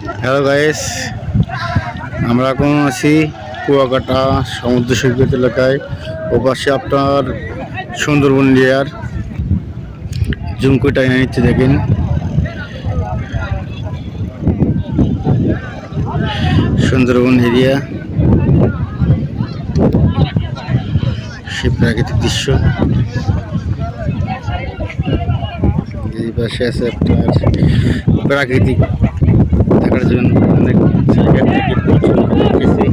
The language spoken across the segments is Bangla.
হ্যালো গাইস আমরা এখন আছি কুয়াকাটা সমুদ্র সৈকত এলাকায়। ও পাশে আপনার সুন্দরবন এরিয়ার জুমকুটা এনে নিচ্ছে দেখেন। সুন্দরবন এরিয়া সে প্রাকৃতিক দৃশ্য। এই পাশে আছে আপনার প্রাকৃতিক দেখার অনেক জায়গা থেকে প্রচুর দেখতেছি।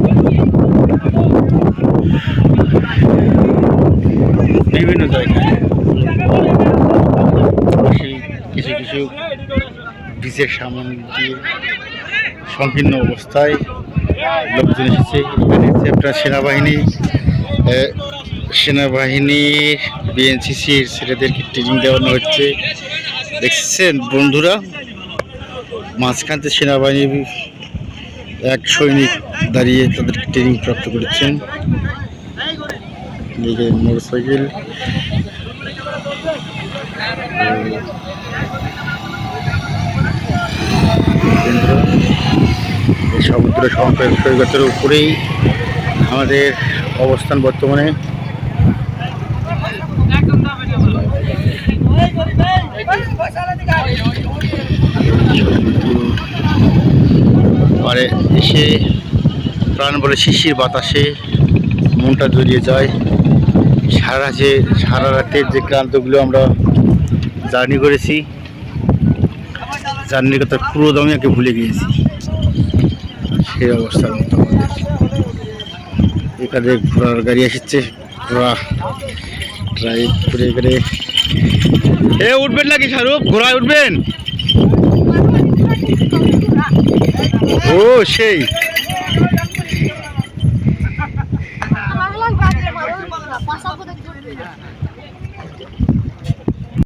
বিভিন্ন জায়গায়। কিছু কিছু বীজের সামন দিয়ে সংকীর্ণ অবস্থায় লোকজন এসেছে হচ্ছে আপনার সেনাবাহিনী। সেনাবাহিনীর বিএনসিসির ছেলেদেরকে ট্রেনিং দেওয়ানো হচ্ছে। দেখছেন বন্ধুরা? মাঝখান থেকে সেনাবাহিনীর এক সৈনিক দাঁড়িয়ে তাদেরকে ট্রেনিং প্রাপ্ত করেছেন মোটর সাইকেল এই সমুদ্র সংখ্যক সৈকতের উপরেই আমাদের অবস্থান বর্তমানে পারে, এসে প্রাণ বলে শিশির বাতাসে মনটা জড়িয়ে যায়। সারা যে, সারা রাতের যে ক্লান্তগুলো আমরা জার্নি করেছি জার্নির কথা পুরো দমে একে ভুলে গিয়েছি। সেই অবস্থার মতো আমাদের। এখানে ঘোড়ার গাড়ি এসেছে। ঘোড়া ড্রাইভ করে করে এ, উঠবেন নাকি শাহরুখ? ঘোড়ায় উঠবেন? ও সেই